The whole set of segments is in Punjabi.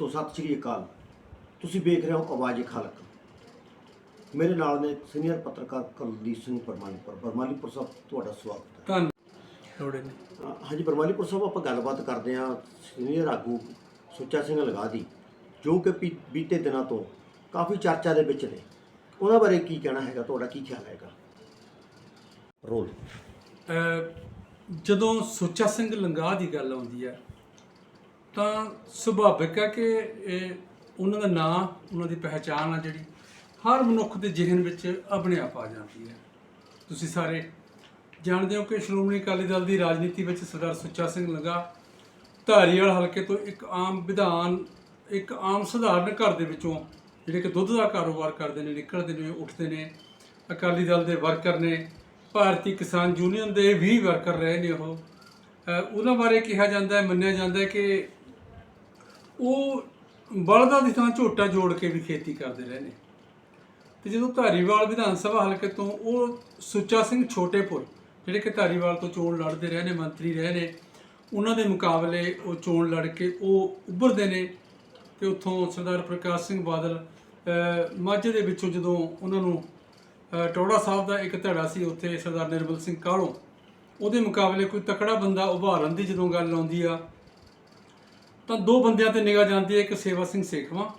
ਦੋਸਤੋ ਸਤਿ ਸ਼੍ਰੀ ਅਕਾਲ। ਤੁਸੀਂ ਵੇਖ ਰਹੇ ਹੋ ਆਵਾਜ਼ ਖਲਕ। ਮੇਰੇ ਨਾਲ ਨੇ ਸੀਨੀਅਰ ਪੱਤਰਕਾਰ ਕੁਲਦੀਪ ਸਿੰਘ ਪਰਮਾਲੀਪੁਰ। ਪਰਮਾਲੀਪੁਰ ਸਾਹਿਬ ਤੁਹਾਡਾ ਸਵਾਗਤ ਹੈ। ਧੰਨ ਲੋੜੇ ਨੇ। ਅ, ਹਾਂਜੀ ਪਰਮਾਲੀਪੁਰ ਸਾਹਿਬ ਆਪਾਂ ਗੱਲਬਾਤ ਕਰਦੇ ਹਾਂ ਸੀਨੀਅਰ ਆਗੂ ਸੁੱਚਾ ਸਿੰਘ ਲਗਾ ਦੀ ਜੋ ਕਿ ਬੀਤੇ ਦਿਨਾਂ ਤੋਂ ਕਾਫੀ ਚਰਚਾ ਦੇ ਵਿੱਚ ਨੇ। ਉਹਨਾਂ ਬਾਰੇ ਕੀ ਕਹਿਣਾ ਹੈਗਾ? ਤੁਹਾਡਾ ਕੀ ਖਿਆਲ ਹੈਗਾ? ਰੋਲ। ਜਦੋਂ ਸੁੱਚਾ ਸਿੰਘ ਲੰਗਾ ਦੀ ਗੱਲ ਆਉਂਦੀ ਹੈ ਤਾਂ ਸੁਭਾਵਿਕ ਹੈ ਕਿ ਇਹ ਉਹਨਾਂ ਦਾ ਨਾਂ, ਉਹਨਾਂ ਦੀ ਪਹਿਚਾਣ ਆ ਜਿਹੜੀ ਹਰ ਮਨੁੱਖ ਦੇ ਜ਼ਿਹਨ ਵਿੱਚ ਆਪਣੇ ਆਪ ਆ ਜਾਂਦੀ ਹੈ। ਤੁਸੀਂ ਸਾਰੇ ਜਾਣਦੇ ਹੋ ਕਿ ਸ਼੍ਰੋਮਣੀ ਅਕਾਲੀ ਦਲ ਦੀ ਰਾਜਨੀਤੀ ਵਿੱਚ ਸਰਦਾਰ ਸੁੱਚਾ ਸਿੰਘ ਲੰਗਾ ਧਾਰੀਵਾਲ ਹਲਕੇ ਤੋਂ ਇੱਕ ਆਮ ਵਿਧਾਨ, ਇੱਕ ਆਮ ਸਧਾਰਨ ਘਰ ਦੇ ਵਿੱਚੋਂ ਜਿਹੜੇ ਕਿ ਦੁੱਧ ਦਾ ਕਾਰੋਬਾਰ ਕਰਦੇ ਨੇ, ਨਿਕਲਦੇ ਨੇ, ਉੱਠਦੇ ਨੇ, ਅਕਾਲੀ ਦਲ ਦੇ ਵਰਕਰ ਨੇ, ਭਾਰਤੀ ਕਿਸਾਨ ਯੂਨੀਅਨ ਦੇ ਵੀ ਵਰਕਰ ਰਹੇ ਨੇ ਉਹ। ਉਹਨਾਂ ਬਾਰੇ ਕਿਹਾ ਜਾਂਦਾ ਹੈ, ਮੰਨਿਆ ਜਾਂਦਾ ਹੈ ਕਿ ਉਹ ਬਲਦਾਂ ਦੀ ਥਾਂ ਝੋਟਾ ਜੋੜ ਕੇ ਵੀ ਖੇਤੀ ਕਰਦੇ ਰਹੇ ਨੇ। ਤੇ ਜਦੋਂ ਧਾਰੀਵਾਲ ਵਿਧਾਨ ਸਭਾ ਹਲਕੇ ਤੋਂ ਉਹ ਸੁੱਚਾ ਸਿੰਘ ਛੋਟੇਪੁਰ, ਜਿਹੜੇ ਕਿ ਧਾਰੀਵਾਲ ਤੋਂ ਚੋਣ ਲੜਦੇ ਰਹੇ ਨੇ, ਮੰਤਰੀ ਰਹੇ ਨੇ, ਉਹਨਾਂ ਦੇ ਮੁਕਾਬਲੇ ਉਹ ਚੋਣ ਲੜ ਕੇ ਉਹ ਉੱਭਰਦੇ ਨੇ ਤੇ ਉੱਥੋਂ ਸਰਦਾਰ ਪ੍ਰਕਾਸ਼ ਸਿੰਘ ਬਾਦਲ ਮਾਝੇ ਦੇ ਵਿੱਚੋਂ ਜਦੋਂ ਉਹਨਾਂ ਨੂੰ ਟੋੜਾ ਸਾਹਿਬ ਦਾ ਇੱਕ ਧੜਾ ਸੀ, ਉੱਥੇ ਸਰਦਾਰ ਨਿਰਮਲ ਸਿੰਘ ਕਾਹਲੋਂ, ਉਹਦੇ ਮੁਕਾਬਲੇ ਕੋਈ ਤਕੜਾ ਬੰਦਾ ਉਭਾਰਨ ਦੀ ਜਦੋਂ ਗੱਲ ਆਉਂਦੀ ਆ ਤਾਂ ਦੋ ਬੰਦਿਆਂ ਤੇ ਨਿਗਾਹ ਜਾਂਦੀ ਹੈ ਇੱਕ ਸੇਵਾ ਸਿੰਘ ਸੇਖਵਾ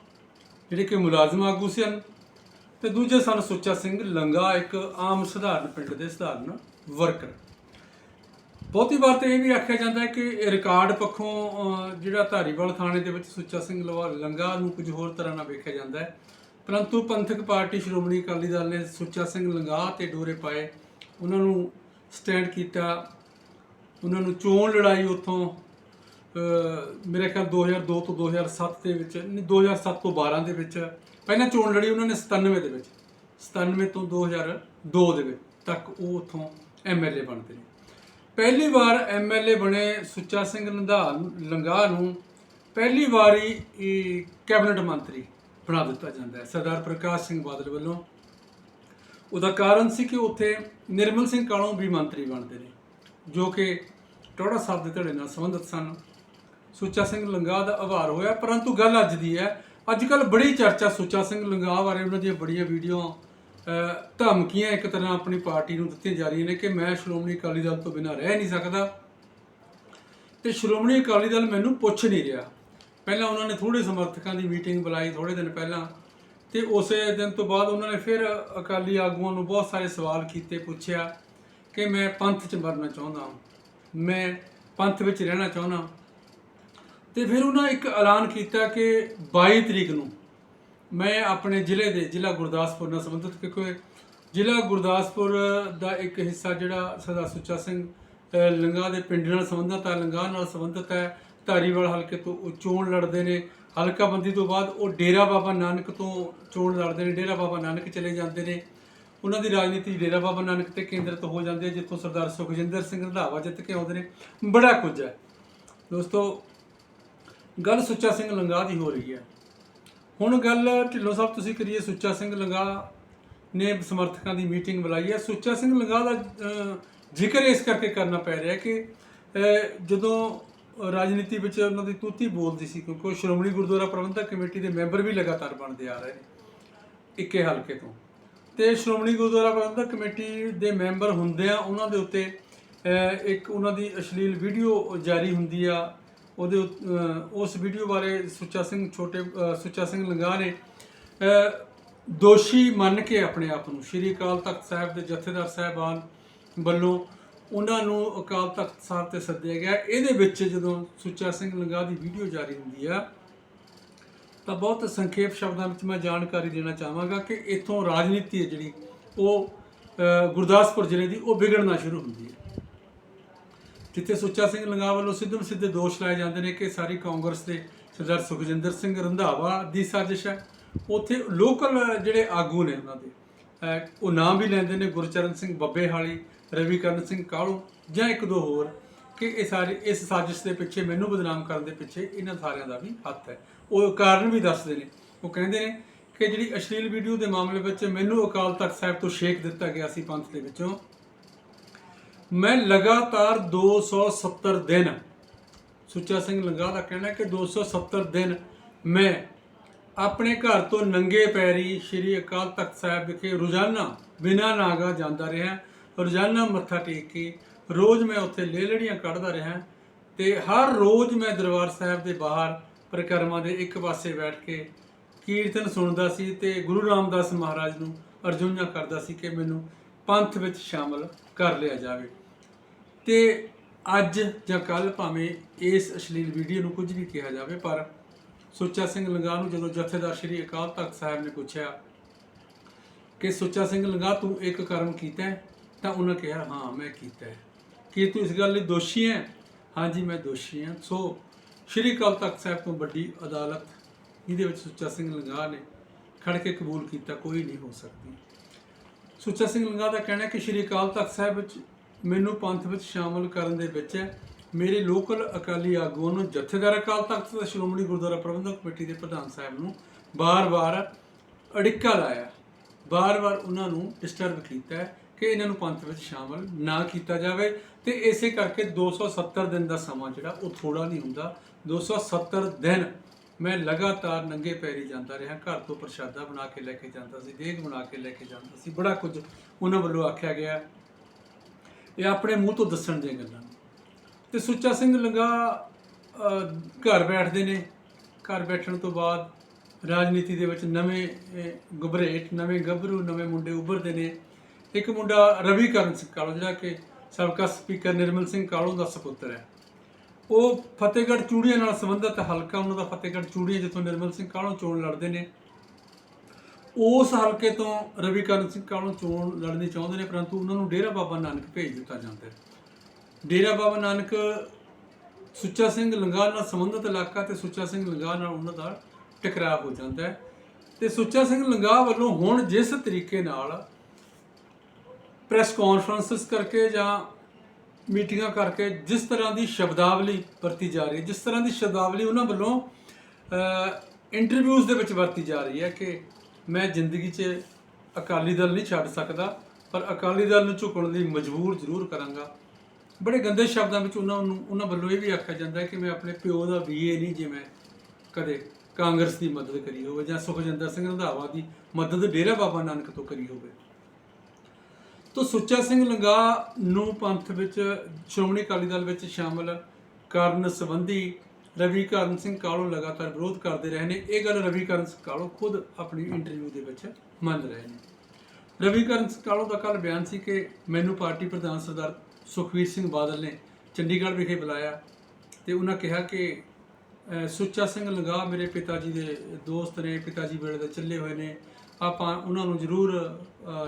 ਜਿਹੜੇ ਕਿ ਮੁਲਾਜ਼ਮ ਆਗੂ ਸਨ ਤੇ ਦੂਜੇ ਸਨ ਸੁੱਚਾ ਸਿੰਘ ਲੰਗਾ, ਇੱਕ ਆਮ ਸਧਾਰਨ ਪਿੰਡ ਦੇ ਸਧਾਰਨ ਵਰਕਰ। ਬਹੁਤੀ ਵਾਰ ਤੇ ਇਹ ਵੀ ਆਖਿਆ ਜਾਂਦਾ ਹੈ ਕਿ ਰਿਕਾਰਡ ਪੱਖੋਂ ਜਿਹੜਾ ਧਾਰੀਵਾਲ ਥਾਣੇ ਦੇ ਵਿੱਚ ਸੁੱਚਾ ਸਿੰਘ ਲਵਾ- ਲੰਗਾ ਨੂੰ ਕੁਝ ਹੋਰ ਤਰ੍ਹਾਂ ਨਾਲ ਵੇਖਿਆ ਜਾਂਦਾ ਹੈ। ਪਰੰਤੂ ਪੰਥਕ ਪਾਰਟੀ ਸ਼੍ਰੋਮਣੀ ਅਕਾਲੀ ਦਲ ਨੇ ਸੁੱਚਾ ਸਿੰਘ ਲੰਗਾ ਤੇ ਡੋਰੇ ਪਾਏ। ਉਹਨਾਂ ਨੂੰ ਸਟੈਂਡ ਕੀਤਾ। ਉਹਨਾਂ ਨੂੰ ਚੋਣ ਲੜਾਈ ਉੱਥੋਂ ਮੇਰੇ ਖਿਆਲ 2002 ਤੋਂ 2007 ਦੇ ਵਿੱਚ, ਨਹੀਂ 2007 ਤੋਂ 12 ਦੇ ਵਿੱਚ, ਪਹਿਲਾਂ ਚੋਣ ਲੜੀ ਉਹਨਾਂ ਨੇ 97 ਦੇ ਵਿੱਚ। 97 ਤੋਂ 2002 ਦੇ ਵਿੱਚ ਤੱਕ ਉਹ ਉੱਥੋਂ ਐਮਐਲਏ ਬਣਦੇ ਨੇ। ਪਹਿਲੀ ਵਾਰ ਐਮਐਲਏ ਬਣੇ ਸੁੱਚਾ ਸਿੰਘ ਲੰਧਾ ਲੰਗਾ ਨੂੰ, ਪਹਿਲੀ ਵਾਰੀ ਇਹ ਕੈਬਨਿਟ ਮੰਤਰੀ ਬਣਾ ਦਿੱਤਾ ਜਾਂਦਾ ਹੈ, ਸਰਦਾਰ ਪ੍ਰਕਾਸ਼ ਸਿੰਘ ਬਾਦਲ ਵੱਲੋਂ। ਉਹਦਾ ਕਾਰਨ ਸੀ ਕਿ ਉੱਥੇ ਨਿਰਮਲ ਸਿੰਘ ਕਾਲੋਂ ਵੀ ਮੰਤਰੀ ਬਣਦੇ ਨੇ, ਜੋ ਕਿ ਟੋੜਾ ਸਾਹਿਬ ਦੇ ਧੜੇ ਨਾਲ ਸੰਬੰਧਿਤ ਸਨ। ਸੁੱਚਾ ਸਿੰਘ ਲੰਗਾ ਦਾ ਆਭਾਰ ਹੋਇਆ, ਪਰੰਤੂ ਗੱਲ ਅੱਜ ਦੀ ਹੈ। ਅੱਜ ਕੱਲ ਬੜੀ ਚਰਚਾ ਸੁੱਚਾ ਸਿੰਘ ਲੰਗਾ ਬਾਰੇ, ਉਹਨਾਂ ਦੀਆਂ ਬੜੀਆਂ ਵੀਡੀਓ ਧਮਕੀਆਂ ਇੱਕ ਤਰ੍ਹਾਂ ਆਪਣੀ ਪਾਰਟੀ ਨੂੰ ਦਿੱਤੀਆਂ ਜਾ ਰਹੀਆਂ ਨੇ ਕਿ ਮੈਂ ਸ਼੍ਰੋਮਣੀ ਅਕਾਲੀ ਦਲ ਤੋਂ ਬਿਨਾਂ ਰਹਿ ਨਹੀਂ ਸਕਦਾ। ਤੇ ਸ਼੍ਰੋਮਣੀ ਅਕਾਲੀ ਦਲ ਮੈਨੂੰ ਪੁੱਛ ਨਹੀਂ ਰਿਹਾ। ਪਹਿਲਾਂ ਉਹਨਾਂ ਨੇ ਥੋੜੇ ਸਮਰਥਕਾਂ ਦੀ ਮੀਟਿੰਗ ਬੁਲਾਈ ਥੋੜੇ ਦਿਨ ਪਹਿਲਾਂ। ਤੇ ਉਸੇ ਦਿਨ ਤੋਂ ਬਾਅਦ ਉਹਨਾਂ ਨੇ ਫਿਰ ਅਕਾਲੀ ਆਗੂਆਂ ਨੂੰ ਬਹੁਤ ਸਾਰੇ ਸਵਾਲ ਕੀਤੇ, ਪੁੱਛਿਆ ਕਿ ਮੈਂ ਪੰਥ 'ਚ ਮਰਨਾ ਚਾਹੁੰਦਾ ਹਾਂ। ਮੈਂ ਪੰਥ ਵਿੱਚ ਰਹਿਣਾ ਚਾਹੁੰਦਾ ਤੇ ਫਿਰ ਉਹਨਾਂ ਇੱਕ ਐਲਾਨ ਕੀਤਾ ਕਿ 22 ਤਰੀਕ ਨੂੰ ਮੈਂ ਆਪਣੇ ਜ਼ਿਲ੍ਹੇ ਦੇ ਜ਼ਿਲ੍ਹਾ ਗੁਰਦਾਸਪੁਰ ਨਾਲ ਸੰਬੰਧਿਤ ਕਿਉਂਕਿ ਜ਼ਿਲ੍ਹਾ ਗੁਰਦਾਸਪੁਰ ਦਾ ਇੱਕ ਹਿੱਸਾ ਜਿਹੜਾ ਸਰਦਾਰ ਸੁੱਚਾ ਸਿੰਘ ਲੰਗਾ ਦੇ ਪਿੰਡ ਨਾਲ ਸੰਬੰਧਿਤ ਹੈ, ਲੰਗਾ ਨਾਲ ਸੰਬੰਧਿਤ ਹੈ। ਧਾਰੀਵਾਲ ਹਲਕੇ ਤੋਂ ਉਹ ਚੋਣ ਲੜਦੇ ਨੇ। ਹਲਕਾ ਬੰਦੀ ਤੋਂ ਬਾਅਦ ਉਹ ਡੇਰਾ ਬਾਬਾ ਨਾਨਕ ਤੋਂ ਚੋਣ ਲੜਦੇ ਨੇ, ਡੇਰਾ ਬਾਬਾ ਨਾਨਕ ਚਲੇ ਜਾਂਦੇ ਨੇ। ਉਹਨਾਂ ਦੀ ਰਾਜਨੀਤੀ ਡੇਰਾ ਬਾਬਾ ਨਾਨਕ ਤੇ ਕੇਂਦਰਿਤ ਹੋ ਜਾਂਦੀ ਹੈ, ਜਿੱਥੋਂ ਸਰਦਾਰ ਸੁਖਜਿੰਦਰ ਸਿੰਘ ਰੰਧਾਵਾ ਜਿੱਤ ਕੇ ਆਉਂਦੇ ਨੇ। ਬੜਾ ਕੁਝ ਹੈ। ਦੋਸਤੋ ਗੱਲ ਸੁੱਚਾ ਸਿੰਘ ਲੰਗਾ ਦੀ ਹੋ ਰਹੀ ਹੈ। ਹੁਣ ਗੱਲ ਢਿੱਲੋਂ ਸਾਹਿਬ, ਤੁਸੀਂ ਕਰੀਏ ਸੁੱਚਾ ਸਿੰਘ ਲੰਗਾ ਨੇ ਸਮਰਥਕਾਂ ਦੀ ਮੀਟਿੰਗ ਬੁਲਾਈ ਹੈ। ਸੁੱਚਾ ਸਿੰਘ ਲੰਗਾ ਦਾ ਜ਼ਿਕਰ ਇਸ ਕਰਕੇ ਕਰਨਾ ਪੈ ਰਿਹਾ ਕਿ ਜਦੋਂ ਰਾਜਨੀਤੀ ਵਿੱਚ ਉਹਨਾਂ ਦੀ ਤੂਤੀ ਬੋਲਦੀ ਸੀ, ਕਿਉਂਕਿ ਉਹ ਸ਼੍ਰੋਮਣੀ ਗੁਰਦੁਆਰਾ ਪ੍ਰਬੰਧਕ ਕਮੇਟੀ ਦੇ ਮੈਂਬਰ ਵੀ ਲਗਾਤਾਰ ਬਣਦੇ ਆ ਰਹੇ ਨੇ, ਇੱਕੇ ਹਲਕੇ ਤੋਂ। ਤੇ ਸ਼੍ਰੋਮਣੀ ਗੁਰਦੁਆਰਾ ਪ੍ਰਬੰਧਕ ਕਮੇਟੀ ਦੇ ਮੈਂਬਰ ਹੁੰਦੇ ਆ, ਉਹਨਾਂ ਦੇ ਉੱਤੇ ਇੱਕ ਉਹਨਾਂ ਦੀ ਅਸ਼ਲੀਲ ਵੀਡੀਓ ਜਾਰੀ ਹੁੰਦੀ ਆ। ਉਹਦੇ ਉਤ- ਉਸ ਵੀਡੀਓ ਬਾਰੇ ਸੁੱਚਾ ਸਿੰਘ ਛੋਟੇ ਅਹ, ਸੁੱਚਾ ਸਿੰਘ ਲੰਗਾ ਨੇ ਅਹ, ਦੋਸ਼ੀ ਮੰਨ ਕੇ ਆਪਣੇ ਆਪ ਨੂੰ ਸ਼੍ਰੀ ਅਕਾਲ ਤਖਤ ਸਾਹਿਬ ਦੇ ਜਥੇਦਾਰ ਸਾਹਿਬਾਨ ਵੱਲੋਂ ਉਹਨਾਂ ਨੂੰ ਅਕਾਲ ਤਖਤ ਸਾਹਿਬ ਤੇ ਸੱਦਿਆ ਗਿਆ। ਇਹਦੇ ਵਿੱਚ ਜਦੋਂ ਸੁੱਚਾ ਸਿੰਘ ਲੰਗਾ ਦੀ ਵੀਡੀਓ ਜਾਰੀ ਹੁੰਦੀ ਆ ਤਾਂ ਬਹੁਤ ਸੰਖੇਪ ਸ਼ਬਦਾਂ ਵਿੱਚ ਮੈਂ ਜਾਣਕਾਰੀ ਦੇਣਾ ਚਾਹਾਂਗਾ ਕਿ ਇੱਥੋਂ ਰਾਜਨੀਤੀ ਹੈ ਜਿਹੜੀ ਉਹ ਅਹ, ਗੁਰਦਾਸਪੁਰ ਜ਼ਿਲ੍ਹੇ ਦੀ ਉਹ ਵਿਗੜਨਾ ਸ਼ੁਰੂ ਹੁੰਦੀ ਹੈ। ਜਿੱਥੇ ਸੁੱਚਾ ਸਿੰਘ ਲੰਗਾ ਵੱਲੋਂ ਸਿੱਧਮ ਸਿੱਧੇ ਦੋਸ਼ ਲਾਏ ਜਾਂਦੇ ਨੇ ਕਿ ਸਾਰੀ ਕਾਂਗਰਸ ਦੇ ਸਰਦਾਰ ਸੁਖਜਿੰਦਰ ਸਿੰਘ ਰੰਧਾਵਾ ਦੀ ਸਾਜ਼ਿਸ਼ ਹੈ। ਉੱਥੇ ਲੋਕਲ ਜਿਹੜੇ ਆਗੂ ਨੇ ਉਹਨਾਂ ਦੇ ਉਹ ਨਾਮ ਵੀ ਲੈਂਦੇ ਨੇ ਗੁਰਚਰਨ ਸਿੰਘ ਬੱਬੇਹਾਲੀ, ਰਵੀਕਰਨ ਸਿੰਘ ਕਾਲੂ ਜਾਂ ਇੱਕ ਦੋ ਹੋਰ ਕਿ ਇਹ ਸਾਰੇ, ਇਸ ਸਾਜ਼ਿਸ਼ ਦੇ ਪਿੱਛੇ, ਮੈਨੂੰ ਬਦਨਾਮ ਕਰਨ ਦੇ ਪਿੱਛੇ ਇਹਨਾਂ ਸਾਰਿਆਂ ਦਾ ਵੀ ਹੱਥ ਹੈ। ਉਹ ਕਾਰਨ ਵੀ ਦੱਸਦੇ ਨੇ। ਉਹ ਕਹਿੰਦੇ ਨੇ ਕਿ ਜਿਹੜੀ ਅਸ਼ਲੀਲ ਵੀਡੀਓ ਦੇ ਮਾਮਲੇ ਵਿੱਚ ਮੈਨੂੰ ਅਕਾਲ ਤਖਤ ਸਾਹਿਬ ਤੋਂ ਸ਼ੇਕ ਦਿੱਤਾ ਗਿਆ ਸੀ ਪੰਥ ਦੇ ਵਿੱਚੋਂ ਮੈਂ ਲਗਾਤਾਰ 270 ਦਿਨ, ਸੁੱਚਾ ਸਿੰਘ ਲੰਗਾ ਦਾ ਕਹਿਣਾ ਹੈ ਕਿ 270 ਦਿਨ ਮੈਂ ਆਪਣੇ ਘਰ ਤੋਂ ਨੰਗੇ ਪੈਰੀ ਸ੍ਰੀ ਅਕਾਲ ਤਖਤ ਸਾਹਿਬ ਵਿਖੇ ਰੋਜ਼ਾਨਾ ਬਿਨਾਂ ਨਾਗਾ ਜਾਂਦਾ ਰਿਹਾ, ਰੋਜ਼ਾਨਾ ਮੱਥਾ ਟੇਕ ਕੇ ਰੋਜ਼ ਮੈਂ ਉੱਥੇ ਲੇਲੜੀਆਂ ਕੱਢਦਾ ਰਿਹਾ ਤੇ ਹਰ ਰੋਜ਼ ਮੈਂ ਦਰਬਾਰ ਸਾਹਿਬ ਦੇ ਬਾਹਰ ਪਰਿਕਰਮਾ ਦੇ ਇੱਕ ਪਾਸੇ ਬੈਠ ਕੇ ਕੀਰਤਨ ਸੁਣਦਾ ਸੀ ਤੇ ਗੁਰੂ ਰਾਮਦਾਸ ਮਹਾਰਾਜ ਨੂੰ ਅਰਜ਼ੋਈਆਂ ਕਰਦਾ ਸੀ ਕਿ ਮੈਨੂੰ ਪੰਥ ਵਿੱਚ ਸ਼ਾਮਲ ਕਰ ਲਿਆ ਜਾਵੇ। ਤੇ ਅੱਜ ਜਾਂ ਕੱਲ ਭਾਵੇਂ ਇਸ ਅਸ਼ਲੀਲ ਵੀਡੀਓ ਨੂੰ ਕੁਝ ਵੀ ਕਿਹਾ ਜਾਵੇ, ਪਰ ਸੁੱਚਾ ਸਿੰਘ ਲੰਗਾ ਨੂੰ ਜਦੋਂ ਜਥੇਦਾਰ ਸ਼੍ਰੀ ਅਕਾਲ ਤਖਤ ਸਾਹਿਬ ਨੇ ਪੁੱਛਿਆ ਕਿ ਸੁੱਚਾ ਸਿੰਘ ਲੰਗਾ ਤੂੰ ਇੱਕ ਕਰਮ ਕੀਤਾ ਹੈ? ਤਾਂ ਉਹਨਾਂ ਕਿਹਾ, ਹਾਂ, ਮੈਂ ਕੀਤਾ ਹੈ। ਕੀ ਤੂੰ ਇਸ ਗੱਲ ਲਈ ਦੋਸ਼ੀ ਹੈ? ਹਾਂਜੀ, ਮੈਂ ਦੋਸ਼ੀ ਹਾਂ। ਸੋ ਸ਼੍ਰੀ ਅਕਾਲ ਤਖਤ ਸਾਹਿਬ ਤੋਂ ਵੱਡੀ ਅਦਾਲਤ, ਇਹਦੇ ਵਿੱਚ ਸੁੱਚਾ ਸਿੰਘ ਲੰਗਾ ਨੇ ਖੜ ਕੇ ਕਬੂਲ ਕੀਤਾ, ਕੋਈ ਨਹੀਂ ਹੋ ਸਕਦੀ। ਸੁੱਚਾ ਸਿੰਘ ਲੰਗਾ ਦਾ ਕਹਿਣਾ ਹੈ ਕਿ ਸ਼੍ਰੀ ਅਕਾਲ ਤਖਤ ਸਾਹਿਬ ਵਿੱਚ ਮੈਨੂੰ ਪੰਥ ਵਿੱਚ ਸ਼ਾਮਲ ਕਰਨ ਦੇ ਵਿੱਚ ਮੇਰੇ ਲੋਕਲ ਅਕਾਲੀ ਆਗੂਆਂ ਨੂੰ ਜਥੇਦਾਰ ਅਕਾਲ ਤਖਤ ਤੇ ਸ਼੍ਰੋਮਣੀ ਗੁਰਦੁਆਰਾ ਪ੍ਰਬੰਧਕ ਕਮੇਟੀ ਦੇ ਪ੍ਰਧਾਨ ਸਾਹਿਬ ਨੂੰ ਬਾਰ-ਬਾਰ ਅੜਿੱਕਾ ਲਾਇਆ। ਬਾਰ-ਬਾਰ ਉਹਨਾਂ ਨੂੰ ਡਿਸਟਰਬ ਕੀਤਾ ਕਿ ਇਹਨਾਂ ਨੂੰ ਪੰਥ ਵਿੱਚ ਸ਼ਾਮਲ ਨਾ ਕੀਤਾ ਜਾਵੇ ਤੇ ਇਸੇ ਕਰਕੇ 270 ਦਿਨ ਦਾ ਸਮਾਂ ਜਿਹੜਾ ਉਹ ਥੋੜਾ ਨਹੀਂ ਹੁੰਦਾ। 270 ਦਿਨ ਮੈਂ ਲਗਾਤਾਰ ਨੰਗੇ ਪੈਰੀ ਜਾਂਦਾ ਰਿਹਾ, ਘਰ ਤੋਂ ਪ੍ਰਸ਼ਾਦਾ ਬਣਾ ਕੇ ਲੈ ਕੇ ਜਾਂਦਾ ਸੀ, ਦੇਗ ਬਣਾ ਕੇ ਲੈ ਕੇ ਜਾਂਦਾ ਸੀ, ਬੜਾ ਕੁਝ ਉਹਨਾਂ ਵੱਲੋਂ ਆਖਿਆ ਗਿਆ। ਇਹ ਆਪਣੇ ਮੂੰਹ ਤੋਂ ਦੱਸਣ ਦੀਆਂ ਗੱਲਾਂ ਨੇ। ਤੇ ਸੁੱਚਾ ਸਿੰਘ ਲੰਗਾ ਘਰ ਬੈਠਦੇ ਨੇ। ਘਰ ਬੈਠਣ ਤੋਂ ਬਾਅਦ ਰਾਜਨੀਤੀ ਦੇ ਵਿੱਚ ਨਵੇਂ ਅਹ, ਗੁਬਰੇਟ ਨਵੇਂ ਗੱਭਰੂ ਨਵੇਂ ਮੁੰਡੇ ਉੱਭਰਦੇ ਨੇ। ਇੱਕ ਮੁੰਡਾ ਰਵੀ ਕਰਨ ਸਿੰਘ ਕਾਲੋ ਜਿਹੜਾ ਕਿ ਸਾਬਕਾ ਸਪੀਕਰ ਨਿਰਮਲ ਸਿੰਘ ਕਾਲੋ ਦਾ ਸੁਪੁੱਤਰ ਹੈ। ਉਹ ਫਤਿਹਗੜ੍ਹ ਚੂੜੀਆਂ ਨਾਲ ਸੰਬੰਧਿਤ ਹਲਕਾ ਉਹਨਾਂ ਦਾ ਫਤਿਹਗੜ੍ਹ ਚੂੜੀਆਂ ਜਿੱਥੋਂ ਨਿਰਮਲ ਸਿੰਘ ਕਾਲੋ ਚੋਣ ਲੜਦੇ ਨੇ। ਉਸ ਹਲਕੇ ਤੋਂ ਰਵੀ ਕਰਨ ਸਿੰਘ ਕਾਲੋਂ ਚੋਣ ਲੜਨੀ ਚਾਹੁੰਦੇ ਨੇ, ਪਰੰਤੂ ਉਹਨਾਂ ਨੂੰ ਡੇਰਾ ਬਾਬਾ ਨਾਨਕ ਭੇਜ ਦਿੱਤਾ ਜਾਂਦਾ ਹੈ। ਡੇਰਾ ਬਾਬਾ ਨਾਨਕ ਸੁੱਚਾ ਸਿੰਘ ਲੰਗਾਹ ਨਾਲ ਸੰਬੰਧਿਤ ਇਲਾਕਾ ਤੇ ਸੁੱਚਾ ਸਿੰਘ ਲੰਗਾਹ ਨਾਲ ਉਹਨਾਂ ਦਾ ਟਕਰਾਅ ਹੋ ਜਾਂਦਾ ਹੈ ਤੇ ਸੁੱਚਾ ਸਿੰਘ ਲੰਗਾਹ ਵੱਲੋਂ ਹੁਣ ਜਿਸ ਤਰੀਕੇ ਨਾਲ ਪ੍ਰੈਸ ਕਾਨਫਰੰਸਸ ਕਰਕੇ ਜਾਂ ਮੀਟਿੰਗਾਂ ਕਰਕੇ ਜਿਸ ਤਰ੍ਹਾਂ ਦੀ ਸ਼ਬਦਾਵਲੀ ਵਰਤੀ ਜਾ ਰਹੀ ਹੈ, ਜਿਸ ਤਰ੍ਹਾਂ ਦੀ ਸ਼ਬਦਾਵਲੀ ਉਹਨਾਂ ਵੱਲੋਂ ਇੰਟਰਵਿਊਜ਼ ਦੇ ਵਿੱਚ ਵਰਤੀ ਜਾ ਰਹੀ ਹੈ ਕਿ ਮੈਂ ਜ਼ਿੰਦਗੀ 'ਚ ਅਕਾਲੀ ਦਲ ਨਹੀਂ ਛੱਡ ਸਕਦਾ, ਪਰ ਅਕਾਲੀ ਦਲ ਨੂੰ ਝੁਕਣ ਲਈ ਮਜਬੂਰ ਜ਼ਰੂਰ ਕਰਾਂਗਾ। ਬੜੇ ਗੰਦੇ ਸ਼ਬਦਾਂ ਵਿੱਚ ਉਹਨਾਂ ਨੂੰ, ਉਹਨਾਂ ਵੱਲੋਂ ਇਹ ਵੀ ਆਖਿਆ ਜਾਂਦਾ ਕਿ ਮੈਂ ਆਪਣੇ ਪਿਓ ਦਾ ਵੀਏ ਨਹੀਂ ਜਿਵੇਂ ਕਦੇ ਕਾਂਗਰਸ ਦੀ ਮਦਦ ਕਰੀ ਹੋਵੇ ਜਾਂ ਸੁਖਜਿੰਦਰ ਸਿੰਘ ਰੰਧਾਵਾ ਦੀ ਮਦਦ ਡੇਰਾ ਬਾਬਾ ਨਾਨਕ ਤੋਂ ਕਰੀ ਹੋਵੇ। ਤੋ ਸੁੱਚਾ ਸਿੰਘ ਲੰਗਾ ਨੂੰ ਪੰਥ ਵਿੱਚ ਸ਼੍ਰੋਮਣੀ ਅਕਾਲੀ ਦਲ ਵਿੱਚ ਸ਼ਾਮਲ ਕਰਨ ਸੰਬੰਧੀ ਰਵੀ ਕਰਨ ਸਿੰਘ ਕਾਲੋ ਲਗਾਤਾਰ ਵਿਰੋਧ ਕਰਦੇ ਰਹੇ ਨੇ। ਇਹ ਗੱਲ ਰਵੀ ਕਰਨ ਸਿੰਘ ਕਾਲੋ ਖੁਦ ਆਪਣੀ ਇੰਟਰਵਿਊ ਦੇ ਵਿੱਚ ਮੰਨ ਰਹੇ ਨੇ। ਰਵੀਕਰਨ ਸਿੰਘ ਕਾਲੋ ਦਾ ਕੱਲ ਬਿਆਨ ਸੀ ਕਿ ਮੈਨੂੰ ਪਾਰਟੀ ਪ੍ਰਧਾਨ ਸਰਦਾਰ ਸੁਖਵੀਰ ਸਿੰਘ ਬਾਦਲ ਨੇ ਚੰਡੀਗੜ੍ਹ ਵਿਖੇ ਬੁਲਾਇਆ ਤੇ ਉਹਨਾਂ ਕਿਹਾ ਕਿ ਸੁੱਚਾ ਸਿੰਘ ਲੰਗਾ ਮੇਰੇ ਪਿਤਾ ਜੀ ਦੇ ਦੋਸਤ ਨੇ ਪਿਤਾ ਜੀ ਵੇਲੇ ਦੇ ਚੱਲੇ ਹੋਏ ਨੇ। ਆਪਾਂ ਉਹਨਾਂ ਨੂੰ ਜ਼ਰੂਰ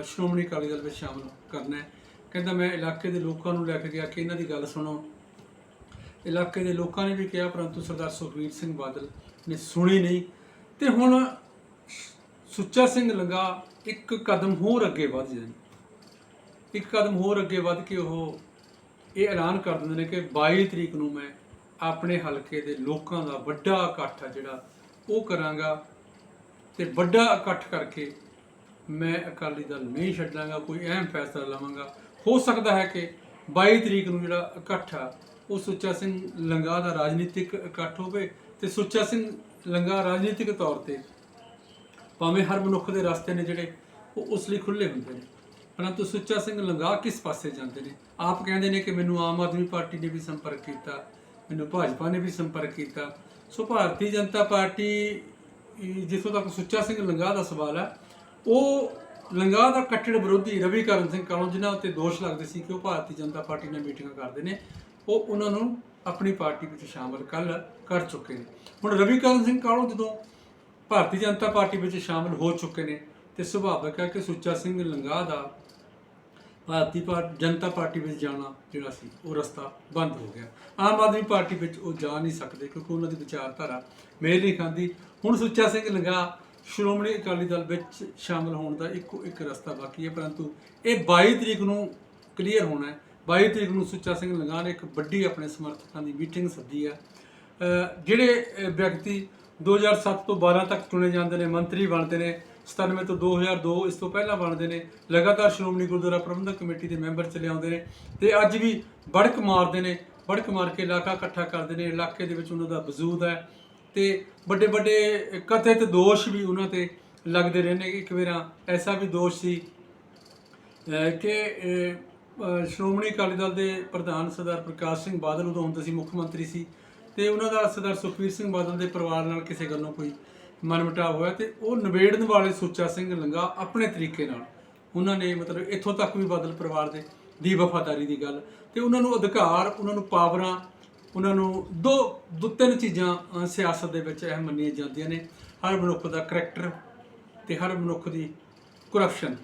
ਸ਼੍ਰੋਮਣੀ ਅਕਾਲੀ ਦਲ ਵਿੱਚ ਸ਼ਾਮਲ ਕਰਨਾ ਹੈ। ਕਹਿੰਦਾ ਮੈਂ ਇਲਾਕੇ ਦੇ ਲੋਕਾਂ ਨੂੰ ਲੈ ਕੇ ਗਿਆ ਕਿ ਇਹਨਾਂ ਦੀ ਗੱਲ ਸੁਣੋ। ਇਲਾਕੇ ਦੇ ਲੋਕਾਂ ਨੇ ਵੀ ਕਿਹਾ, ਪਰੰਤੂ ਸਰਦਾਰ ਸੁਖਵੀਰ ਸਿੰਘ ਬਾਦਲ ਨੇ ਸੁਣੀ ਨਹੀਂ। ਤੇ ਹੁਣ ਸੁੱਚਾ ਸਿੰਘ ਲੰਗਾ ਇੱਕ ਕਦਮ ਹੋਰ ਅੱਗੇ ਵੱਧ ਜਾਣ ਇੱਕ ਕਦਮ ਹੋਰ ਅੱਗੇ ਵੱਧ ਕੇ ਉਹ ਇਹ ਐਲਾਨ ਕਰ ਦਿੰਦੇ ਨੇ ਕਿ 22 ਤਰੀਕ ਨੂੰ ਮੈਂ ਆਪਣੇ ਹਲਕੇ ਦੇ ਲੋਕਾਂ ਦਾ ਵੱਡਾ ਇਕੱਠ ਆ ਜਿਹੜਾ ਉਹ ਕਰਾਂਗਾ ਤੇ ਵੱਡਾ ਇਕੱਠ ਕਰਕੇ ਮੈਂ ਅਕਾਲੀ ਦਲ ਨਹੀਂ ਛੱਡਾਂਗਾ, ਕੋਈ ਅਹਿਮ ਫੈਸਲਾ ਲਵਾਂਗਾ। ਹੋ ਸਕਦਾ ਹੈ ਕਿ 22 ਤਰੀਕ ਨੂੰ ਜਿਹੜਾ ਇਕੱਠ ਆ ਉਹ ਸੁੱਚਾ ਸਿੰਘ ਲੰਗਾ ਦਾ ਰਾਜਨੀਤਿਕ ਇਕੱਠ ਹੋਵੇ ਤੇ ਸੁੱਚਾ ਸਿੰਘ ਲੰਗਾ ਰਾਜਨੀਤਿਕ ਤੌਰ ਤੇ ਭਾਵੇਂ ਹਰ ਮਨੁੱਖ ਦੇ ਰਸਤੇ ਨੇ ਜਿਹੜੇ, ਉਹ ਉਸ ਲਈ ਖੁੱਲੇ ਹੁੰਦੇ ਨੇ। ਪਰੰਤੂ ਸੁੱਚਾ ਸਿੰਘ ਲੰਗਾ ਕਿਸ ਪਾਸੇ ਜਾਂਦੇ ਨੇ? ਆਪ ਕਹਿੰਦੇ ਨੇ ਕਿ ਮੈਨੂੰ ਆਮ ਆਦਮੀ ਪਾਰਟੀ ਨੇ ਵੀ ਸੰਪਰਕ ਕੀਤਾ, ਮੈਨੂੰ ਭਾਜਪਾ ਨੇ ਵੀ ਸੰਪਰਕ ਕੀਤਾ। ਸੋ ਭਾਰਤੀ ਜਨਤਾ ਪਾਰਟੀ ਜਿੱਥੋਂ ਤੱਕ ਸੁੱਚਾ ਸਿੰਘ ਲੰਗਾ ਦਾ ਸਵਾਲ ਹੈ, ਉਹ ਲੰਗਾ ਦਾ ਕੱਟੜ ਵਿਰੋਧੀ ਰਵੀ ਕਰਨ ਸਿੰਘ ਕਾਲੋਂ ਜਿਨ੍ਹਾਂ ਉੱਤੇ ਦੋਸ਼ ਲੱਗਦੇ ਸੀ ਕਿ ਉਹ ਭਾਰਤੀ ਜਨਤਾ ਪਾਰਟੀ ਨਾਲ ਮੀਟਿੰਗਾਂ ਕਰਦੇ ਨੇ ਉਹ ਉਹਨਾਂ ਨੂੰ ਆਪਣੀ ਪਾਰਟੀ ਵਿੱਚ ਸ਼ਾਮਲ ਕੱਲ ਕਰ ਚੁੱਕੇ ਨੇ। ਹੁਣ ਰਵੀਕਰਨ ਸਿੰਘ ਕਾਲੋਂ ਜਦੋਂ ਭਾਰਤੀ ਜਨਤਾ ਪਾਰਟੀ ਵਿੱਚ ਸ਼ਾਮਲ ਹੋ ਚੁੱਕੇ ਨੇ ਤੇ ਸੁਭਾਵਿਕ ਹੈ ਕਿ ਸੁੱਚਾ ਸਿੰਘ ਲੰਗਾ ਦਾ ਭਾਰਤੀ ਪਾਰ- ਜਨਤਾ ਪਾਰਟੀ ਵਿੱਚ ਜਾਣਾ ਜਿਹੜਾ ਸੀ, ਉਹ ਰਸਤਾ ਬੰਦ ਹੋ ਗਿਆ। ਆਮ ਆਦਮੀ ਪਾਰਟੀ ਵਿੱਚ ਉਹ ਜਾ ਨਹੀਂ ਸਕਦੇ ਕਿਉਂਕਿ ਉਹਨਾਂ ਦੀ ਵਿਚਾਰਧਾਰਾ ਮੇਲ ਨਹੀਂ ਖਾਂਦੀ। ਹੁਣ ਸੁੱਚਾ ਸਿੰਘ ਲੰਗਾ ਸ਼੍ਰੋਮਣੀ ਅਕਾਲੀ ਦਲ ਵਿੱਚ ਸ਼ਾਮਲ ਹੋਣ ਦਾ ਇੱਕੋ ਇੱਕ ਰਸਤਾ ਬਾਕੀ ਹੈ, ਪਰੰਤੂ ਇਹ 22 ਤਰੀਕ ਨੂੰ ਕਲੀਅਰ ਹੋਣਾ ਹੈ। 22 ਤਰੀਕ ਨੂੰ ਸੁੱਚਾ ਸਿੰਘ ਲੰਗਾ ਨੇ ਇੱਕ ਵੱਡੀ ਆਪਣੇ ਸਮਰਥਕਾਂ ਦੀ ਮੀਟਿੰਗ ਸੱਦੀ ਹੈ ਅਹ ਜਿਹੜੇ, ਅਹ ਵਿਅਕਤੀ 2007 ਤੋਂ 12 ਤੱਕ ਚੁਣੇ ਜਾਂਦੇ ਨੇ, ਮੰਤਰੀ ਬਣਦੇ ਨੇ 97 ਤੋਂ 2002 ਇਸ ਤੋਂ ਪਹਿਲਾਂ ਬਣਦੇ ਨੇ, ਲਗਾਤਾਰ ਸ਼੍ਰੋਮਣੀ ਗੁਰਦੁਆਰਾ ਪ੍ਰਬੰਧਕ ਕਮੇਟੀ ਦੇ ਮੈਂਬਰ ਚਲੇ ਆਉਂਦੇ ਨੇ ਤੇ ਅੱਜ ਵੀ ਬੜਕ ਮਾਰਦੇ ਨੇ, ਬੜਕ ਮਾਰ ਕੇ ਇਲਾਕਾ ਇਕੱਠਾ ਕਰਦੇ ਨੇ, ਇਲਾਕੇ ਦੇ ਵਿੱਚ ਉਹਨਾਂ ਦਾ ਵਜੂਦ ਹੈ ਤੇ ਵੱਡੇ ਵੱਡੇ ਕਥਿਤ ਦੋਸ਼ ਵੀ ਉਹਨਾਂ ਤੇ ਲੱਗਦੇ ਰਹਿੰਦੇ ਇੱਕ ਵਾਰ ਐਸਾ ਵੀ ਦੋਸ਼ ਸੀ ਕਿ ਸ਼੍ਰੋਮਣੀ ਅਕਾਲੀ ਦਲ ਦੇ ਪ੍ਰਧਾਨ ਸਰਦਾਰ ਪ੍ਰਕਾਸ਼ ਸਿੰਘ ਬਾਦਲ ਉਦੋਂ ਹੁੰਦੇ ਸੀ ਮੁੱਖ ਮੰਤਰੀ ਸੀ ਤੇ ਉਹਨਾਂ ਦਾ ਸਰਦਾਰ ਸੁਖਬੀਰ ਸਿੰਘ ਬਾਦਲ ਦੇ ਪਰਿਵਾਰ ਨਾਲ ਕਿਸੇ ਗੱਲੋਂ ਕੋਈ ਮਨਮਟਾਵ ਹੋਇਆ ਤੇ ਉਹ ਨਿਬੇੜਨ ਵਾਲੇ ਸੁੱਚਾ ਸਿੰਘ ਲੰਗਾ ਆਪਣੇ ਤਰੀਕੇ ਨਾਲ ਉਹਨਾਂ ਨੇ ਮਤਲਬ ਇੱਥੋਂ ਤੱਕ ਵੀ ਬਾਦਲ ਪਰਿਵਾਰ ਦੇ ਦੀ ਵਫਾਦਾਰੀ ਦੀ ਗੱਲ ਤੇ ਉਹਨਾਂ ਨੂੰ ਅਧਿਕਾਰ, ਉਹਨਾਂ ਨੂੰ ਪਾਵਰਾਂ, ਉਹਨਾਂ ਨੂੰ ਦੋ ਦੋ ਤਿੰਨ ਚੀਜ਼ਾਂ ਸਿਆਸਤ ਦੇ ਵਿੱਚ ਅਹਿਮ ਮੰਨੀਆਂ ਜਾਂਦੀਆਂ ਨੇ, ਹਰ ਮਨੁੱਖ ਦਾ ਕਰੈਕਟਰ ਤੇ ਹਰ ਮਨੁੱਖ ਦੀ ਕਰਪਸ਼ਨ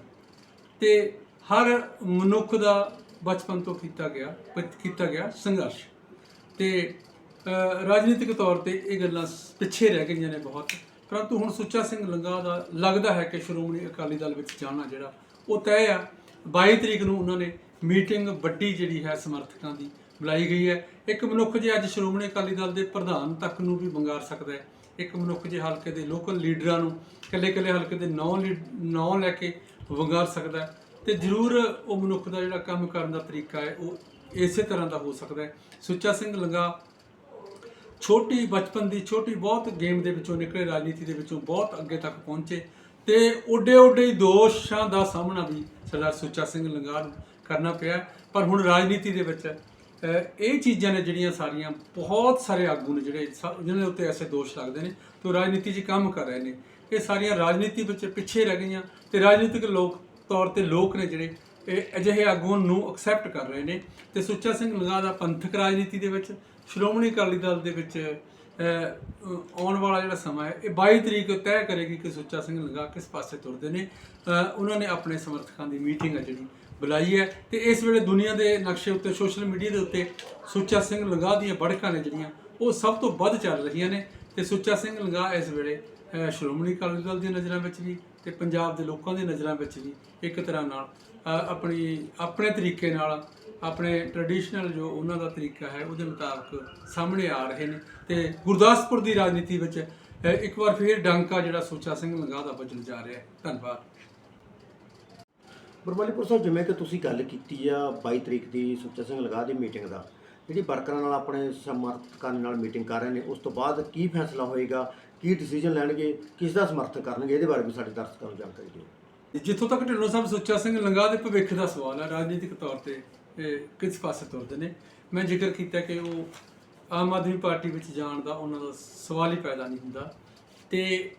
ਤੇ ਹਰ ਮਨੁੱਖ ਦਾ ਬਚਪਨ ਤੋਂ ਕੀਤਾ ਗਿਆ ਕੀਤਾ ਗਿਆ ਸੰਘਰਸ਼। ਤੇ ਰਾਜਨੀਤਿਕ ਤੌਰ ਤੇ ਇਹ ਗੱਲਾਂ ਸ- ਪਿੱਛੇ ਰਹਿ ਗਈਆਂ ਨੇ ਬਹੁਤ। ਪਰੰਤੂ ਹੁਣ ਸੁੱਚਾ ਸਿੰਘ ਲੰਗਾ ਦਾ ਲੱਗਦਾ ਹੈ ਕਿ ਸ਼੍ਰੋਮਣੀ ਅਕਾਲੀ ਦਲ ਵਿੱਚ ਜਾਣਾ ਜਿਹੜਾ, ਉਹ ਤੈਅ ਆ। 22 ਤਰੀਕ ਨੂੰ ਉਹਨਾਂ ਨੇ ਮੀਟਿੰਗ ਵੱਡੀ ਜਿਹੜੀ ਹੈ ਸਮਰਥਕਾਂ ਦੀ ਬੁਲਾਈ ਗਈ ਹੈ। ਇੱਕ ਮਨੁੱਖ ਜੇ ਅੱਜ ਸ਼੍ਰੋਮਣੀ ਅਕਾਲੀ ਦਲ ਦੇ ਪ੍ਰਧਾਨ ਤੱਕ ਨੂੰ ਵੀ ਵੰਗਾਰ ਸਕਦਾ ਹੈ, ਇੱਕ ਮਨੁੱਖ ਜੇ ਹਲਕੇ ਦੇ ਲੋਕਲ ਲੀਡਰਾਂ ਨੂੰ ਇਕੱਲੇ-ਇਕੱਲੇ ਹਲਕੇ ਦੇ ਨੌ ਨੌ ਲੈ ਕੇ ਵੰਗਾਰ ਸਕਦਾ ਹੈ ਤੇ ਜ਼ਰੂਰ ਉਹ ਮਨੁੱਖ ਦਾ ਜਿਹੜਾ ਕੰਮ ਕਰਨ ਦਾ ਤਰੀਕਾ ਹੈ, ਉਹ ਇਸੇ ਤਰ੍ਹਾਂ ਦਾ ਹੋ ਸਕਦਾ ਹੈ। ਸੁੱਚਾ ਸਿੰਘ ਲੰਗਾ ਛੋਟੀ ਬਚਪਨ ਦੀ ਛੋਟੀ ਬਹੁਤ ਗੇਮ ਦੇ ਵਿੱਚੋਂ ਨਿਕਲੇ, ਰਾਜਨੀਤੀ ਦੇ ਵਿੱਚੋਂ ਬਹੁਤ ਅੱਗੇ ਤੱਕ ਪਹੁੰਚੇ ਤੇ ਓਡੇ ਓਡੇ ਦੋਸ਼ਾਂ ਦਾ ਸਾਹਮਣਾ ਵੀ ਸਰਦਾਰ ਸੁੱਚਾ ਸਿੰਘ ਲੰਗਾ ਨੂੰ ਕਰਨਾ ਪਿਆ ਪਰ ਹੁਣ ਰਾਜਨੀਤੀ ਦੇ ਵਿੱਚ ਇਹ ਚੀਜ਼ਾਂ ਨੇ ਜਿਹੜੀਆਂ ਸਾਰੀਆਂ ਬਹੁਤ ਸਾਰੇ ਆਗੂ ਨੇ ਜਿਹੜੇ ਸਾ- ਦੇ ਉੱਤੇ ਐਸੇ ਦੋਸ਼ ਲੱਗਦੇ ਨੇ ਤੇ ਉਹ ਰਾਜਨੀਤੀ 'ਚ ਕੰਮ ਕਰ ਰਹੇ ਨੇ। ਇਹ ਸਾਰੀਆਂ ਰਾਜਨੀਤੀ ਵਿੱਚ ਪਿੱਛੇ ਰਹਿ ਗਈਆਂ ਤੇ ਰਾਜਨੀਤਿਕ ਲੋਕ ਤੌਰ ਤੇ ਲੋਕ ਨੇ ਜਿਹੜੇ ਇਹ ਅਜਿਹੇ ਆਗੂਆਂ ਨੂੰ ਐਕਸੈਪਟ ਕਰ ਰਹੇ ਨੇ ਤੇ ਸੁੱਚਾ ਸਿੰਘ ਲੰਗਾ ਦਾ ਪੰਥਕ ਰਾਜਨੀਤੀ ਦੇ ਵਿੱਚ, ਸ਼੍ਰੋਮਣੀ ਅਕਾਲੀ ਦਲ ਦੇ ਵਿੱਚ ਆਉਣ ਵਾਲਾ ਜਿਹੜਾ ਸਮਾਂ ਹੈ, ਇਹ 22 ਤਰੀਕ ਤੈਅ ਕਰੇਗੀ ਕਿ ਸੁੱਚਾ ਸਿੰਘ ਲੰਗਾ ਕਿਸ ਪਾਸੇ ਤੁਰਦੇ ਨੇ। ਉਹਨਾਂ ਨੇ ਆਪਣੇ ਸਮਰਥਕਾਂ ਦੀ ਮੀਟਿੰਗ ਹੈ ਜਿਹੜੀ ਬੁਲਾਈ ਹੈ ਤੇ ਇਸ ਵੇਲੇ ਦੁਨੀਆ ਦੇ ਨਕਸ਼ੇ ਉੱਤੇ, ਸੋਸ਼ਲ ਮੀਡੀਆ ਦੇ ਉੱਤੇ ਸੁੱਚਾ ਸਿੰਘ ਲੰਗਾ ਦੀਆਂ ਬੜਕਾਂ ਨੇ ਜਿਹੜੀਆਂ, ਉਹ ਸਭ ਤੋਂ ਵੱਧ ਚੱਲ ਰਹੀਆਂ ਨੇ ਤੇ ਸੁੱਚਾ ਸਿੰਘ ਲੰਗਾ ਇਸ ਵੇਲੇ ਸ਼੍ਰੋਮਣੀ ਅਕਾਲੀ ਦਲ ਦੀਆਂ ਨਜ਼ਰਾਂ ਵਿੱਚ ਵੀ ਤੇ ਪੰਜਾਬ ਦੇ ਲੋਕਾਂ ਦੀਆਂ ਨਜ਼ਰਾਂ ਵਿੱਚ ਵੀ ਇੱਕ ਤਰ੍ਹਾਂ ਨਾਲ ਆਪਣੀ, ਆਪਣੇ ਤਰੀਕੇ ਨਾਲ, ਆਪਣੇ ਟ੍ਰੈਡੀਸ਼ਨਲ ਜੋ ਉਹਨਾਂ ਦਾ ਤਰੀਕਾ ਹੈ, ਉਹਦੇ ਮੁਤਾਬਕ ਸਾਹਮਣੇ ਆ ਰਹੇ ਨੇ। ਤੇ ਗੁਰਦਾਸਪੁਰ ਦੀ ਰਾਜਨੀਤੀ ਵਿੱਚ ਇੱਕ ਵਾਰ ਫਿਰ ਡਾਂਕਾ ਜਿਹੜਾ ਸੁੱਚਾ ਸਿੰਘ ਲੰਗਾ ਦਾ ਵੱਜਣ ਜਾ ਰਿਹਾ ਹੈ। ਧੰਨਵਾਦ। ਬਰਮਾਲੀਪੁਰ ਸਾਹਿਬ, ਜਿਵੇਂ ਕਿ ਤੁਸੀਂ ਗੱਲ ਕੀਤੀ ਆ 22 ਤਰੀਕ ਦੀ ਸੁੱਚਾ ਸਿੰਘ ਲਗਾ ਦੀ ਮੀਟਿੰਗ ਦਾ ਜਿਹੜੀ ਵਰਕਰਾਂ ਨਾਲ ਆਪਣੇ ਸਮਰਥਕਾਂ ਨਾਲ ਮੀਟਿੰਗ ਕਰ ਰਹੇ ਨੇ, ਉਸ ਤੋਂ ਬਾਅਦ ਕੀ ਫੈਸਲਾ ਹੋਏਗਾ, ਕੀ ਡਿਸੀਜਨ ਲੈਣਗੇ, ਕਿਸ ਦਾ ਸਮਰਥਨ ਕਰਨਗੇ, ਇਹਦੇ ਬਾਰੇ ਵੀ ਸਾਡੇ ਦਰਸ਼ਕਾਂ ਨੂੰ ਜਾਣਕਾਰੀ ਦਿਓ। ਜਿੱਥੋਂ ਤੱਕ ਢਿੱਲੋਂ ਸਾਹਿਬ ਸੁੱਚਾ ਸਿੰਘ ਲੰਗਾ ਦੇ ਭਵਿੱਖ ਦਾ ਸਵਾਲ ਹੈ ਰਾਜਨੀਤਿਕ ਤੌਰ ਤੇ ਕਿਸ ਪਾਸੇ ਤੁਰਦੇ ਨੇ? ਮੈਂ ਜ਼ਿਕਰ ਕੀਤਾ ਕਿ ਉਹ ਆਮ ਆਦਮੀ ਪਾਰਟੀ ਵਿੱਚ ਜਾਣ ਦਾ ਉਹਨਾਂ ਦਾ ਸਵਾਲ ਹੀ ਪੈਦਾ ਨਹੀਂ ਹੁੰਦਾ। ਤੇ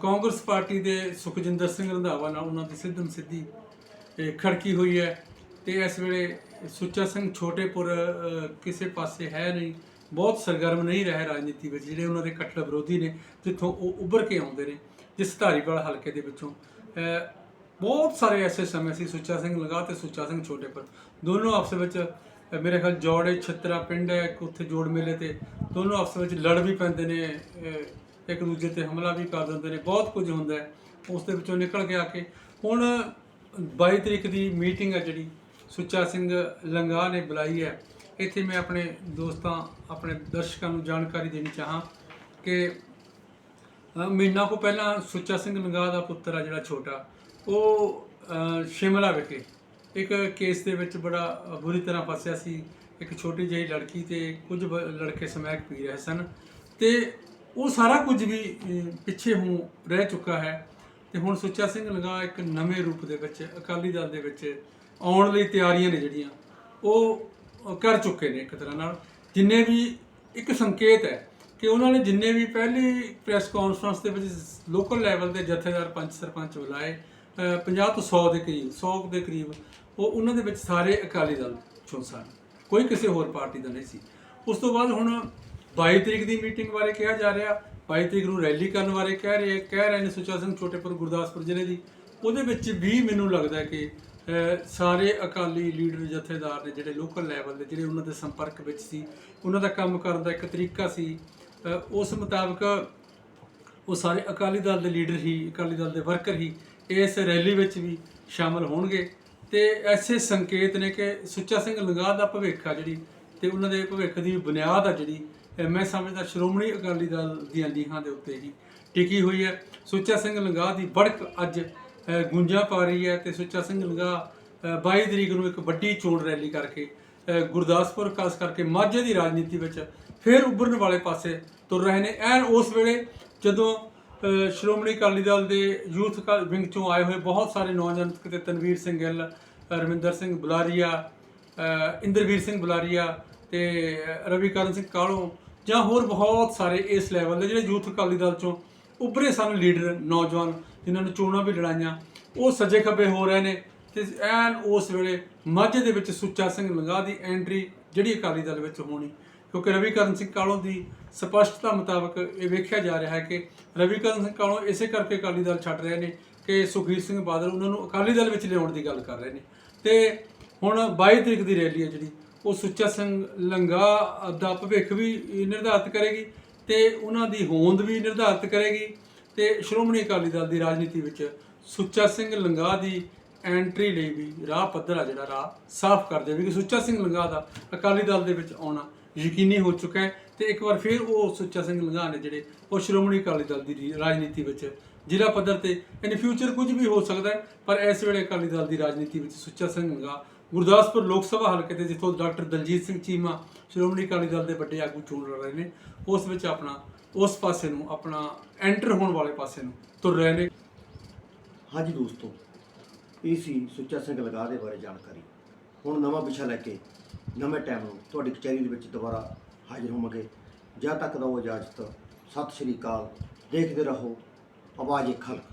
ਕਾਂਗਰਸ ਪਾਰਟੀ ਦੇ ਸੁਖਜਿੰਦਰ ਸਿੰਘ ਰੰਧਾਵਾ ਨਾਲ ਉਹਨਾਂ ਦੀ ਸਿੱਧਮ ਸਿੱਧੀ ਖੜਕੀ ਹੋਈ ਹੈ। ਤੇ ਇਸ ਵੇਲੇ ਸੁੱਚਾ ਸਿੰਘ ਛੋਟੇਪੁਰ ਕਿਸੇ ਪਾਸੇ ਹੈ ਨਹੀਂ। ਬਹੁਤ ਸਰਗਰਮ ਨਹੀਂ ਰਹੇ ਰਾਜਨੀਤੀ ਵਿੱਚ, ਜਿਹੜੇ ਉਹਨਾਂ ਦੇ ਕੱਟੜ ਵਿਰੋਧੀ ਨੇ, ਜਿੱਥੋਂ ਉਹ ਉੱਭਰ ਕੇ ਆਉਂਦੇ ਨੇ, ਜਿਸ ਧਾਰੀਵਾਲ ਹਲਕੇ ਦੇ ਵਿੱਚੋਂ। ਬਹੁਤ ਸਾਰੇ ਐਸੇ ਸਮੇਂ ਸੀ, ਸੁੱਚਾ ਸਿੰਘ ਲਗਾ ਤੇ ਸੁੱਚਾ ਸਿੰਘ ਛੋਟੇਪੁਰ। ਦੋਨੋਂ ਆਪਸ ਵਿੱਚ ਮੇਰੇ ਖਿਆਲ ਜੋੜੇ, ਛਿੱਤਰਾ ਪਿੰਡ ਹੈ, ਇੱਕ ਉੱਥੇ ਜੋੜ ਮੇਲੇ ਤੇ। ਦੋਨੋਂ ਆਪਸ ਵਿੱਚ ਲੜ ਵੀ ਪੈਂਦੇ ਨੇ ਇੱਕ ਦੂਜੇ ਤੇ ਹਮਲਾ ਵੀ ਕਰ ਦਿੰਦੇ ਨੇ, ਬਹੁਤ ਕੁਝ ਹੁੰਦਾ ਹੈ। ਉਸ ਦੇ ਵਿੱਚੋਂ ਨਿਕਲ ਕੇ ਆ ਕੇ, ਹੁਣ 22 ਤਰੀਕ ਦੀ ਮੀਟਿੰਗ ਹੈ ਜਿਹੜੀ ਸੁੱਚਾ ਸਿੰਘ ਲੰਗਾ ਨੇ ਬੁਲਾਈ ਹੈ। ਇੱਥੇ ਮੈਂ ਆਪਣੇ ਦੋਸਤਾਂ, ਆਪਣੇ ਦਰਸ਼ਕਾਂ ਨੂੰ ਜਾਣਕਾਰੀ ਦੇਣੀ ਚਾਹਾਂ ਕਿ ਮਹੀਨਾ ਕੋ ਪਹਿਲਾਂ ਸੁੱਚਾ ਸਿੰਘ ਲੰਗਾ ਦਾ ਪੁੱਤਰ ਆ ਜਿਹੜਾ ਛੋਟਾ, ਉਹ ਸ਼ਿਮਲਾ ਵਿਖੇ ਇੱਕ ਕੇਸ ਦੇ ਵਿੱਚ ਬੜਾ ਬੁਰੀ ਤਰ੍ਹਾਂ ਫਸਿਆ ਸੀ। ਇੱਕ ਛੋਟੀ ਜਿਹੀ ਲੜਕੀ ਤੇ ਕੁਝ ਲੜਕੇ ਸਮੈਕ ਪੀ ਰਹੇ ਸਨ ਤੇ ਉਹ ਸਾਰਾ ਕੁਝ ਵੀ ਪਿੱਛੇ ਹੋਂ ਰਹਿ ਚੁੱਕਾ ਹੈ ਤੇ ਹੁਣ ਸੁੱਚਾ ਸਿੰਘ ਲੰਗਾ ਇੱਕ ਨਵੇਂ ਰੂਪ ਦੇ ਵਿੱਚ, ਅਕਾਲੀ ਦਲ ਦੇ ਵਿੱਚ ਆਉਣ ਲਈ ਤਿਆਰੀਆਂ ਨੇ ਜਿਹੜੀਆਂ ਉਹ ਕਰ ਚੁੱਕੇ ਨੇ ਇੱਕ ਤਰ੍ਹਾਂ ਨਾਲ। ਜਿੰਨੇ ਵੀ ਇੱਕ ਸੰਕੇਤ ਹੈ ਕਿ ਉਹਨਾਂ ਨੇ ਜਿੰਨੇ ਵੀ ਪਹਿਲੀ ਪ੍ਰੈਸ ਕਾਨਫਰੰਸ ਦੇ ਵਿੱਚ ਲੋਕਲ ਲੈਵਲ ਦੇ ਜਥੇਦਾਰ ਪੰਚ ਸਰਪੰਚ ਬੁਲਾਏ ਅ, 50 ਤੋਂ 100 ਦੇ ਕਰੀਬ 100 ਦੇ ਕਰੀਬ ਉਹ ਉਹਨਾਂ ਦੇ ਵਿੱਚ ਸਾਰੇ ਅਕਾਲੀ ਦਲ ਚੋਂ ਸਨ। ਕੋਈ ਕਿਸੇ ਹੋਰ ਪਾਰਟੀ ਦਾ ਨਹੀਂ ਸੀ। ਉਸ ਤੋਂ ਬਾਅਦ ਹੁਣ 22 ਤਰੀਕ ਦੀ ਮੀਟਿੰਗ ਬਾਰੇ ਕਿਹਾ ਜਾ ਰਿਹਾ 22 ਤਰੀਕ ਨੂੰ ਰੈਲੀ ਕਰਨ ਬਾਰੇ ਕਹਿ ਰਹੇ ਕਹਿ ਰਹੇ ਨੇ ਸੁੱਚਾ ਸਿੰਘ ਛੋਟੇਪੁਰ ਗੁਰਦਾਸਪੁਰ ਜ਼ਿਲ੍ਹੇ ਦੀ। ਉਹਦੇ ਵਿੱਚ ਵੀ ਮੈਨੂੰ ਲੱਗਦਾ ਕਿ ਸਾਰੇ ਅਕਾਲੀ ਲੀਡਰ ਜਥੇਦਾਰ ਨੇ ਜਿਹੜੇ ਲੋਕਲ ਲੈਵਲ ਦੇ, ਜਿਹੜੇ ਉਹਨਾਂ ਦੇ ਸੰਪਰਕ ਵਿੱਚ ਸੀ, ਉਹਨਾਂ ਦਾ ਕੰਮ ਕਰਨ ਦਾ ਇੱਕ ਤਰੀਕਾ ਸੀ। ਉਸ ਮੁਤਾਬਕ ਉਹ ਸਾਰੇ ਅਕਾਲੀ ਦਲ ਦੇ ਲੀਡਰ ਹੀ, ਅਕਾਲੀ ਦਲ ਦੇ ਵਰਕਰ ਹੀ ਇਸ ਰੈਲੀ ਵਿੱਚ ਵੀ ਸ਼ਾਮਲ ਹੋਣਗੇ। ਤੇ ਐਸੇ ਸੰਕੇਤ ਨੇ ਕਿ ਸੁੱਚਾ ਸਿੰਘ ਲੰਗਾਹ ਦਾ ਭਵਿੱਖ ਆ ਜਿਹੜੀ, ਤੇ ਉਹਨਾਂ ਦੇ ਭਵਿੱਖ ਦੀ ਬੁਨਿਆਦ ਆ ਜਿਹੜੀ ਮੈਂ ਸਮਝਦਾ ਸ਼੍ਰੋਮਣੀ ਅਕਾਲੀ ਦਲ ਦੀਆਂ ਲੀਹਾਂ ਦੇ ਉੱਤੇ ਹੀ ਟਿਕੀ ਹੋਈ ਹੈ। ਸੁੱਚਾ ਸਿੰਘ ਲੰਗਾਹ ਦੀ ਬੜਕ ਅੱਜ ਗੁੰਜਾਂ ਪਾ ਰਹੀ ਹੈ ਤੇ ਸੁੱਚਾ ਸਿੰਘ ਲੰਗਾ, ਅਹ 22 ਤਰੀਕ ਨੂੰ ਇੱਕ ਵੱਡੀ ਚੋਣ ਰੈਲੀ ਕਰਕੇ ਗੁਰਦਾਸਪੁਰ ਖਾਸ ਕਰਕੇ ਮਾਝੇ ਦੀ ਰਾਜਨੀਤੀ ਵਿੱਚ ਫਿਰ ਉੱਭਰਨ ਵਾਲੇ ਪਾਸੇ ਤੁਰ ਰਹੇ ਨੇ। ਐਨ ਉਸ ਵੇਲੇ ਜਦੋਂ ਸ਼੍ਰੋਮਣੀ ਅਕਾਲੀ ਦਲ ਦੇ ਯੂਥ ਕ- ਵਿੰਗ ਚੋਂ ਆਏ ਹੋਏ ਬਹੁਤ ਸਾਰੇ ਨੌਜਵਾਨ, ਕਿਤੇ ਤਨਵੀਰ ਸਿੰਘ ਗਿੱਲ ਰਵਿੰਦਰ ਸਿੰਘ ਬੁਲਾਰੀਆ ਇੰਦਰਵੀਰ ਸਿੰਘ ਬੁਲਾਰੀਆ ਤੇ ਰਵੀਕਰਨ ਸਿੰਘ ਕਾਲੋਂ ਜਾਂ ਹੋਰ ਬਹੁਤ ਸਾਰੇ ਇਸ ਲੈਵਲ ਦੇ ਜਿਹੜੇ ਯੂਥ ਅਕਾਲੀ ਦਲ ਚੋਂ ਉੱਭਰੇ ਸਨ ਲੀਡਰ ਨੌਜਵਾਨ। ਜਿਨ੍ਹਾਂ ਨੂੰ ਚੋਣਾਂ ਵੀ ਲੜਾਈਆਂ, ਉਹ ਸੱਜੇ ਖੱਬੇ ਹੋ ਰਹੇ ਨੇ ਤੇ ਐਨ ਉਸ ਵੇਲੇ ਮਾਝੇ ਦੇ ਵਿੱਚ ਸੁੱਚਾ ਸਿੰਘ ਲੰਗਾ ਦੀ ਐਂਟਰੀ ਜਿਹੜੀ ਅਕਾਲੀ ਦਲ ਵਿੱਚ ਹੋਣੀ, ਕਿਉਂਕਿ ਰਵੀਕਰਨ ਸਿੰਘ ਕਾਲੋਂ ਦੀ ਸਪਸ਼ਟਤਾ ਮੁਤਾਬਕ ਇਹ ਵੇਖਿਆ ਜਾ ਰਿਹਾ ਹੈ ਕਿ ਰਵੀਕਰਨ ਸਿੰਘ ਕਾਲੋਂ ਇਸੇ ਕਰਕੇ ਅਕਾਲੀ ਦਲ ਛੱਡ ਰਹੇ ਨੇ ਕਿ ਸੁਖਬੀਰ ਸਿੰਘ ਬਾਦਲ ਉਹਨਾਂ ਨੂੰ ਅਕਾਲੀ ਦਲ ਵਿੱਚ ਲਿਆਉਣ ਦੀ ਗੱਲ ਕਰ ਰਹੇ ਨੇ। ਤੇ ਹੁਣ 22 ਤਰੀਕ ਦੀ ਰੈਲੀ ਹੈ ਜਿਹੜੀ, ਉਹ ਸੁੱਚਾ ਸਿੰਘ ਲੰਗਾ ਦਾ ਭਵਿੱਖ ਵੀ ਨਿਰਧਾਰਿਤ ਕਰੇਗੀ ਤੇ ਉਹਨਾਂ ਦੀ ਹੋਂਦ ਵੀ ਨਿਰਧਾਰਿਤ ਕਰੇਗੀ। ਤੇ ਸ਼੍ਰੋਮਣੀ ਅਕਾਲੀ ਦਲ ਦੀ ਰਾਜਨੀਤੀ ਵਿੱਚ ਸੁੱਚਾ ਸਿੰਘ ਲੰਗਾ ਦੀ ਐਂਟਰੀ ਲਈ ਵੀ ਰਾਹ ਪੱਧਰ ਆ ਜਿਹੜਾ ਰਾਹ ਸਾਫ਼ ਕਰ ਦੇਵੇਗੀ ਸੁੱਚਾ ਸਿੰਘ ਲੰਗਾ ਦਾ ਅਕਾਲੀ ਦਲ ਦੇ ਵਿੱਚ ਆਉਣਾ ਯਕੀਨੀ ਹੋ ਚੁੱਕਾ ਹੈ ਤੇ ਇੱਕ ਵਾਰ ਫਿਰ ਉਹ ਸੁੱਚਾ ਸਿੰਘ ਲੰਗਾ ਨੇ ਜਿਹੜੇ ਉਹ ਸ਼੍ਰੋਮਣੀ ਅਕਾਲੀ ਦਲ ਦੀ ਰਾਜਨੀਤੀ ਵਿੱਚ ਜ਼ਿਲ੍ਹਾ ਪੱਧਰ ਤੇ ਇਨ ਫਿਊਚਰ ਕੁਝ ਵੀ ਹੋ ਸਕਦਾ ਹੈ, ਪਰ ਇਸ ਵੇਲੇ ਅਕਾਲੀ ਦਲ ਦੀ ਰਾਜਨੀਤੀ ਵਿੱਚ ਸੁੱਚਾ ਸਿੰਘ ਲੰਗਾ ਗੁਰਦਾਸਪੁਰ ਲੋਕ ਸਭਾ ਹਲਕੇ ਤੇ ਜਿੱਥੋਂ ਡਾਕਟਰ ਦਲਜੀਤ ਸਿੰਘ ਚੀਮਾ ਸ਼੍ਰੋਮਣੀ ਅਕਾਲੀ ਦਲ ਦੇ ਵੱਡੇ ਆਗੂ ਚੋਣ ਲੜ ਰਹੇ ਨੇ, ਉਸ ਵਿੱਚ ਆਪਣਾ ਉਸ ਪਾਸੇ ਨੂੰ, ਆਪਣਾ ਐਂਟਰ ਹੋਣ ਵਾਲੇ ਪਾਸੇ ਨੂੰ ਤੁਰ ਰਹੇ ਨੇ। ਹਾਂਜੀ ਦੋਸਤੋ, ਇਹ ਸੀ ਸੁੱਚਾ ਸਿੰਘ ਲਗਾ ਦੇ ਬਾਰੇ ਜਾਣਕਾਰੀ। ਹੁਣ ਨਵਾਂ ਵਿਸ਼ਾ ਲੈ ਕੇ ਨਵੇਂ ਟਾਈਮ ਨੂੰ ਤੁਹਾਡੀ ਕਚਹਿਰੀ ਦੇ ਵਿੱਚ ਦੁਬਾਰਾ ਹਾਜ਼ਰ ਹੋਵਾਂਗੇ। ਜਦ ਤੱਕ ਦਾ ਉਹ ਇਜਾਜ਼ਤ। ਸਤਿ ਸ਼੍ਰੀ ਅਕਾਲ। ਦੇਖਦੇ ਰਹੋ ਆਵਾਜ਼ ਇੱਕ ਖਲਕ